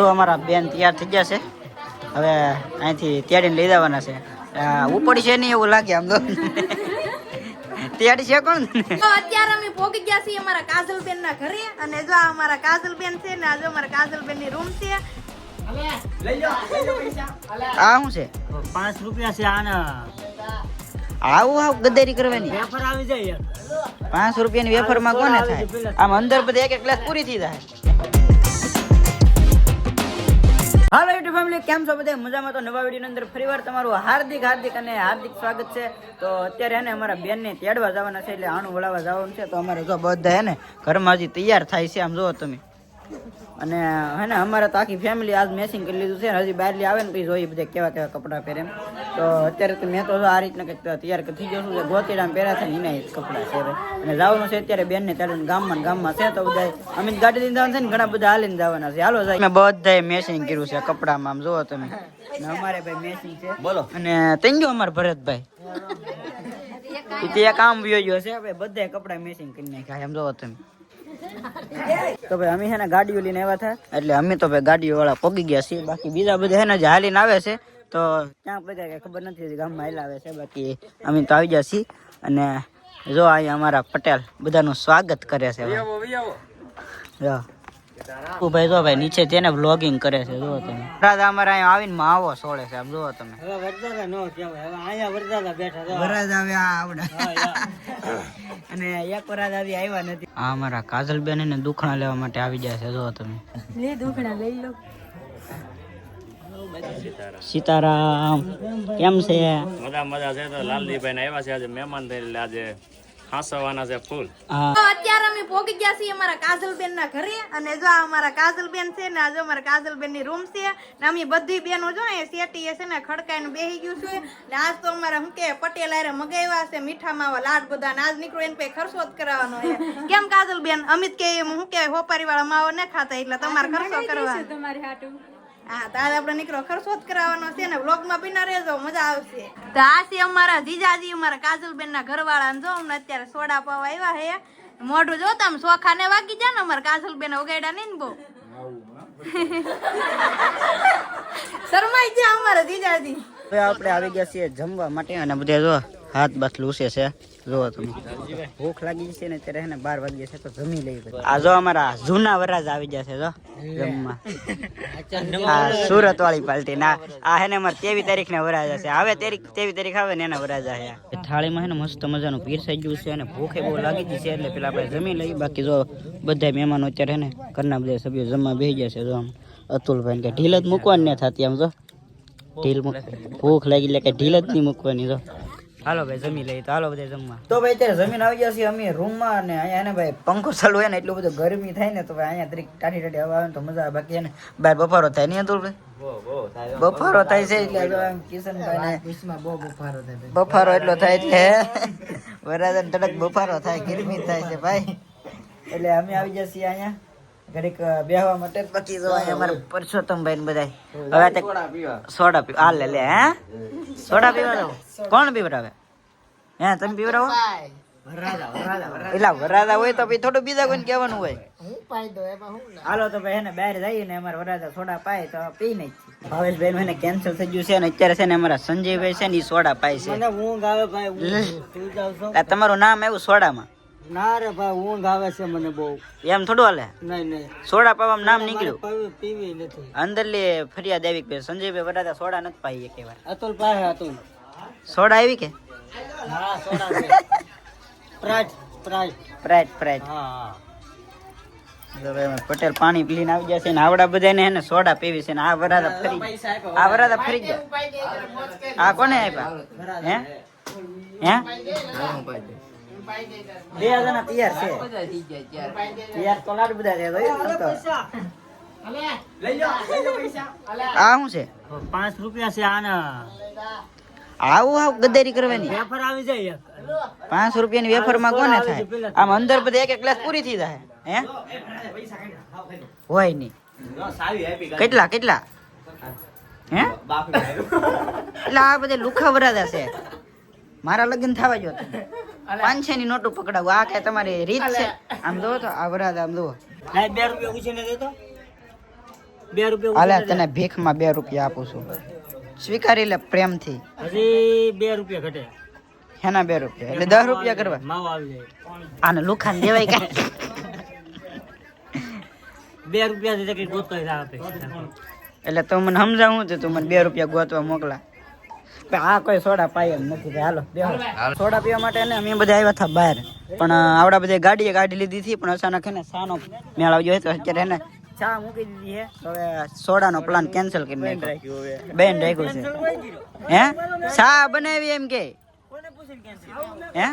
તો અમારા બેન તૈયાર થઈ ગયા છે. હવે અહીંથી તેડીને લઈ જવાના છે. ઉપડી છે નહીં એવું લાગે આમ તો. તેડી છે કોણ? અત્યારે અમે પોગી ગયા છીએ અમારા કાજલબેન ના ઘરે અને જો આ અમારા કાજલબેન છે ને આજે અમારા કાજલબેનની રૂમ છે. આ શું છે? પાંચ રૂપિયા છે આના. આવું આવું ગદ્દારી કરવાની? વેફર આવી જાય પાંચ રૂપિયાની વેફરમાં કોને થાય? આમ અંદર બધા એક એક ગ્લાસ પૂરી થઈ જાય. હાલો યુટ્યુબ ફેમિલી કેમ છો બધા? મજામાં તો નવા વીડિયો અંદર ફરીવાર તમારું હાર્દિક હાર્દિક અને હાર્દિક સ્વાગત છે. તો અત્યારે હે ને અમારા બેનને તેડવા જવાના છે એટલે આણું વળાવવા જવાનું છે. તો અમારે જો બધા હે ને ઘરમાં હજી તૈયાર થાય છે. આમ જુઓ તમે. અને હે ને અમારે તો આખી ફેમિલી આજ મેચિંગ કરી લીધું છે ને હજી બહારલી આવે ને પછી જોઈએ બધા કેવા કેવા કપડાં પહેરે તો અત્યારે તો મેં તો આ રીતના કંઈક તૈયાર થઈ ગયો છું ગોતીડામાં પહેર્યા છે ને એના કપડાં છે અને જવાનું છે અત્યારે બેનને ત્યારે ગામમાં ગામમાં છે તો બધા અમે ગાડી લઈને જવાનું છે ને ઘણા બધા હાલીને જવાના છે. હાલો જાય મેં બધાએ મેચિંગ કર્યું છે કપડામાં આમ જુઓ તમે. અમારે ભાઈ મેચિંગ છે. બોલો. અને થઈ ગયો અમારે ભરતભાઈ? તો એક આમ વ્યો ગયો છે ભાઈ બધા કપડા મેચિંગ કરી નાખ્યા એમ જોવો તમે. તો ભાઈ અમે છે ને ગાડીઓ લઈને આવ્યા હતા. એટલે અમે તો ભાઈ ગાડીઓ વાળા પોગી ગયા છીએ. બાકી બીજા બધા છે ને જે હાલીને આવે છે તો ક્યાં પગ્યા કે ખબર નથી ગામમાં હાલ આવે છે. બાકી અમે તો આવી ગયા છીએ. અને જો અહીંયા અમારા પટેલ બધાનું સ્વાગત કરે છે. જો. ભાઈ જો ભાઈ નીચે તેને વ્લોગિંગ કરે છે જો તમે. રાત અમારે અહીંયા આવીને માવો સોળે છે જુઓ તમે. હવે વરદાદા નો કહેવાય હવે અહીંયા વરદાદા બેઠા છે. વરાજ આવ્યા આવડે. અને એક વરાજ આવી આવ્યા નથી. આ અમારા કાજલબેન ને દુખણા લેવા માટે આવી જાય છે જો તમે. લે દુખણા લઈ લો. સીતારામ કેમ છે? મજા મજા છે તો લાલજીભાઈ ને આવ્યા છે આજે મહેમાન થયેલા આજે. હાંસવાના છે ફૂલ. તો અત્યારે અમે પહોંચી ગયા છીએ અમારા કાજલબેન ના ઘરે અને જો આ અમારા કાજલબેન છે ને આજે જો અમારા કાજલબેનની રૂમ છે ને અમે બધી બેનો જો એ સેટી છે ને ખડકાઈને બેહી ગયું છે ને આજ તો અમારા હું કે પટેલ આરે મગાવ્યા છે મીઠા માવા લાડ બધા ને આજ નીકળો એને પછી ખર્ચો જ કરાવવાનો છે. કેમ કાજલબેન? અમિત કે હું કે હોપારી વાળા માવો ને ખાતા એટલે તમારે ખર્ચો કરવા તમારી હાટું. હા તો આજે આપણે નીકળો ખરસોત કરાવવાનો છે ને વ્લોગમાં બિના રહેજો મજા આવશે. તો આ છે અમારા જીજાજી અમારા કાજલબેન ના ઘરવાળા ને જો અમને અત્યારે સોડા પાવા આવ્યા હે મોઢું જો તમે સોખા ને વાગી જાય ને અમારા કાજલબેન ઉગાડ્યા નહીં ને બહુ. શરમાઈ ગયા અમારા જીજાજી. હવે આપણે આવી ગયા છીએ જમવા માટે અને બધે જો હાથ બસ લૂસે છે. જો તમે. ભૂખ લાગી છે ને ત્યારે ને બાર વાગ્યા છે તો જમી લઈ આ જો અમારા જૂના વરાજ આવી ગયા છે જો જમવા. આ સુરત વાળી પાલટી ના આ હે ને અમારે તેવી તારીખ ને વરાજ હશે હવે તારીખ તેવી તારીખ આવે ને એના વરાજ છે. થાળીમાં હે ને મસ્ત મજાનું પીરસાઈ ગયું છે અને ભૂખે બહુ લાગી ગઈ છે એટલે પેલા આપણે જમી લઈએ. બાકી જો બધા મહેમાનો અત્યારે હે ને ઘરના બધા સભ્યો જમવા બેસી ગયા છે જો આમ. અતુલભાઈ કે ઢીલ જ મૂકવાની ને થતી આમ જો. ઢીલ ભૂખ લાગી એટલે કે ઢીલ જ નહીં મૂકવાની તો હાલો ભાઈ જમી લઈએ તો હાલો બધા જમવા. તો ભાઈ અત્યારે જમીન આવી ગયા છે અમે રૂમમાં અને અહીંયા ને ભાઈ પંખો ચાલુ હોય ને એટલું બધું ગરમી થાય ને તો ભાઈ અહીંયા તરીક ટાઢી ટાઢી હવા આવે તો મજા આવે. બાકી એને બહાર બફારો થાય નહીં અતુલ ભાઈ? બફારો થાય છે એટલે કિશનભાઈ ને બફારો એટલો થાય એટલે વરાજન તડક બફારો થાય ગરમી થાય છે ભાઈ. એટલે અમે આવી જશે અહીંયા. ઘડીક બેહવા માટે બાકી જો અમારે પરસોત્તમભાઈ ને બધા હવે તે સોડા પીવા. આ લે લે હે? સોડા પીવડાવો કોણ પીવડાવે હે તમે પીવડાવો વરાદા હોય તો પછી થોડું બીજા કોઈને કહેવાનું હોય. હાલો તો ભાઈ એને બહાર જઈએ ને અમારા વરાદા સોડા પાય તો પી નહીં ભાવેશભાઈ નું એને કેન્સલ થઈ ગયું છે અને અત્યારે છે ને અમારા સંજયભાઈ છે ને એ સોડા પાય છે. મને ઊંઘ આવે ભાઈ ઊંઘ. તું જાવ છો આ તમારું નામ આવ્યું સોડામાં? ના રે ભાઈ ઊંઘ આવે છે મને બહુ. એમ થોડું હાલે? નહીં નહીં. સોડા પાવામાં નામ નીકળ્યું? પીવી નથી. અંદર લે ફરિયાદ આવી કે સંજયભાઈ વરાદા સોડા નથી પાઈ એક વાર. અતુલ પાસે અતુલ સોડા આવી કે? હા સોડા પ્રાઇટ પ્રાઇટ પ્રાઇટ પ્રાઇટ હા પટેલ પાણી પીને આવી ગયા છે ને આવડા બધાને હે ને સોડા પીવી છે ને આ વરાદા ફરી આ વરાદા ફરી ગયા. આ કોને આપ્યા? હે? હે? બે જણા તૈયાર છે. તૈયાર તો લાડ બધા છે આ શું છે? પાંચ રૂપિયા છે આના. આવું આવું ગદ્દારી કરવાની. વેફર આવી જાય. પાંચ રૂપિયાની વેફરમાં કોને થાય? આમ અંદર બધા એક એક ગ્લાસ પૂરી થઈ જાય. હે? હોય નહીં. કેટલા કેટલા? હે? એટલે આ બધે લુખા વરાદા છે. મારા લગ્ન થવા જો પાંચસો ની નોટો પકડાવું. આ કે તમારી રીત છે. આમ દો તો આ વરાદા આમ દો બે રૂપિયા ઉછીને દેતો બે રૂપિયા હાલે ઉતરી તને ભીખમાં બે રૂપિયા આપું છું. સ્વીકારી લે પ્રેમથી. થી હજી બે રૂપિયા ઘટે. હેના બે રૂપિયા? એટલે દસ રૂપિયા કરવા. માવો આવી જાય. આને લુખાન દેવાય કે બે રૂપિયા એટલે તું મને સમજાવું તો તું મને બે રૂપિયા ગોતવા મોકલા. આ કોઈ સોડા પાય એમ નથી હાલો સોડા પીવા માટે ને અમે બધા આવ્યા હતા બહાર પણ આવડા બધા ગાડીએ ગાડી લીધી હતી પણ અચાનક હે ને સાનો મેળ આવ્યો હોય તો અત્યારે હે ને ચા મૂકી દીધી છે હવે સોડાનો પ્લાન કેન્સલ કરી નાખ્યો બેન રાખ્યો છે હે ચા બનાવી એમ કે હે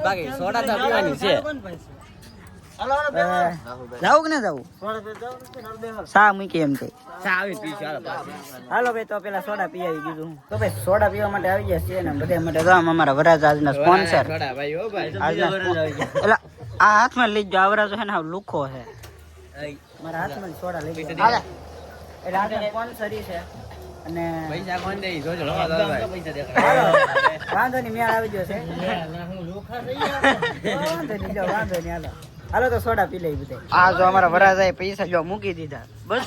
બાકી સોડા તો પીવાની છે જાવું કે ના જાવું ચા મૂકી એમ કે આવી હાલો હાલો ભાઈ તો પેલા સોડા પી આવી દીધું. તો ભાઈ સોડા પીવા માટે આવી ગયા છીએ ને બધા માટે તો અમારા વરાજ આજના સ્પોન્સર ભાઈ હો ભાઈ. આજના spon- એટલે આ હાથમાં લઈ જાવ આવરા છે ને લુખો છે. મારા હાથમાં સોડા લઈ ગયા. એટલે આજના સ્પોન્સરી છે. અને પૈસા કોણ દે જોજો હાલો. વાંધો નહીં મેળ આવી ગયો છે. વાંધો નહીં જો વાંધો નહીં હાલો. હાલો તો સોડા પી લઈ બધા. આ જો અમારા વરાજાએ પૈસા જો મૂકી દીધા. બસ.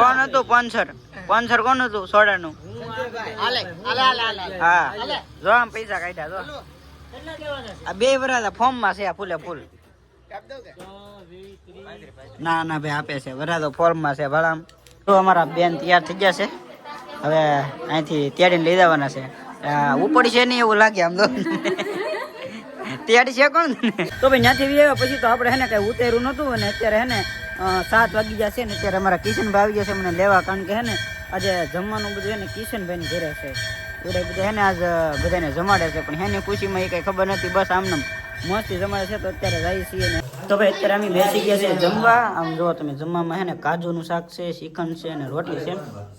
કોણ હતું સ્પોન્સર સ્પોન્સર કોણ હતું સોડાનું? હા. જો આમ પૈસા કાઢ્યા, જો. આ બે વરાજા ફોર્મમાં છે આ ફૂલે ફૂલ. ના ના, ભાઈ, આપે છે. વરાજો ફોર્મમાં છે ભલામ. તો અમારા બેન તૈયાર થઈ ગયા છે. હવે અહીંથી તેડીને લઈ જવાના છે. ઉપડી છે નહીં એવું લાગે આમ તો. તેડી છે કોણ તો ભાઈ ત્યાંથી આવ્યા પછી તો આપણે હે ને કઈ ઉતેરું નતું અને અત્યારે હે ને સાત વાગી છે ને અત્યારે અમારા કિશનભાઈ આવી જશે મને લેવા. કારણ કે હે ને, આજે જમવાનું બધું હે ને કિશનભાઈ ઘરે છે. એટલે બધા હે ને આજ બધાને જમાડે છે. પણ હેની ખુશીમાં એ કઈ ખબર નથી. બસ આમને મસ્તી જમાડે છે. તો અત્યારે જાય છીએ ને. તો ભાઈ અત્યારે અમે બેસી ગયા છે જમવા. આમ જો તમે જમવામાં હે ને કાજુનું શાક છે, શ્રીખંડ છે અને રોટલી છે.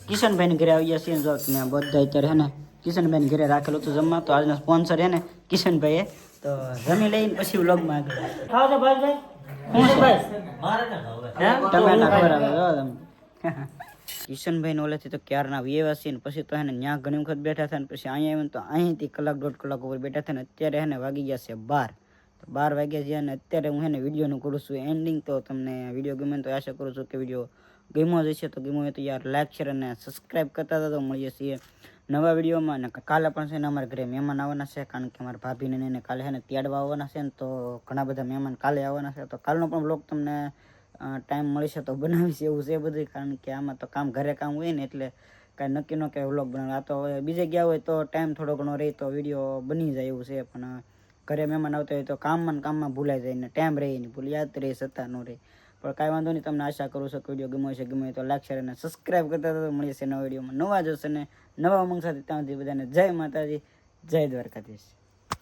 કિશનભાઈ ઘરે આવી ગયા છીએ જો તમે બધા અત્યારે હે ને કિશનભાઈ ઘરે રાખેલું હતું જમવા. તો આજના સ્પોન્સર એને ને કિશનભાઈ તો જમી લઈને પછી વ્લોગમાં આગળ ખાવ ભાઈ? હું ભાઈ? ટમેટા ખબર આવે તમે. ઓલેથી તો ક્યારના વ્યવા ને પછી તો એને ને ત્યાં ઘણી વખત બેઠા હતા ને પછી અહીંયા આવીને તો અહીંથી કલાક દોઢ કલાક ઉપર બેઠા હતા ને અત્યારે એને ને વાગી ગયા છે બાર. તો બાર વાગ્યા છે અને અત્યારે હું એને ને વિડીયોનું કરું છું. એન્ડિંગ તો તમને વીડિયો ગમે તો આશા કરું છું કે વીડિયો ગમ્યો જ હશે. તો ગમ્યો હોય તો યાર લાઈક શેર અને સબસ્ક્રાઈબ કરતા હતા તો મળીએ છીએ. નવા વિડીયોમાં અને કાલે પણ છે ને અમારા ઘરે મહેમાન આવવાના છે, કારણ કે અમારા ભાભીને ને એને કાલે છે ને તેડવા આવવાના છે ને તો ઘણા બધા મહેમાન કાલે આવવાના છે. તો કાલનો પણ બ્લોગ તમને ટાઈમ મળશે તો બનાવીશ એવું છે બધું, કારણ કે આમાં તો કામ ઘરે કામ હોય ને એટલે કાંઈ નક્કી ન કે વ્લોગ બનાવે આ તો બીજે ગયા હોય તો ટાઈમ થોડો ઘણો રહે તો વીડિયો બની જાય એવું છે, પણ ઘરે મહેમાન આવતા હોય તો કામમાં કામમાં ભૂલાઈ જાય ને ટાઈમ રહે નહીં, ભૂલ યાદ રહે, સત્તા ન રહે. પણ કાંઈ વાંધો નહીં, તમને આશા કરું છું કે વીડિયો ગમ્યો છે ગમે તો લાઈક, શેર અને સબસ્ક્રાઈબ કરતા તો મળીએ છે નવા વિડીયોમાં. નવા જોશે ને નવા ઉમંગ સાથે ત્યાં સુધી બધાને જય માતાજી, જય દ્વારકાધીશ.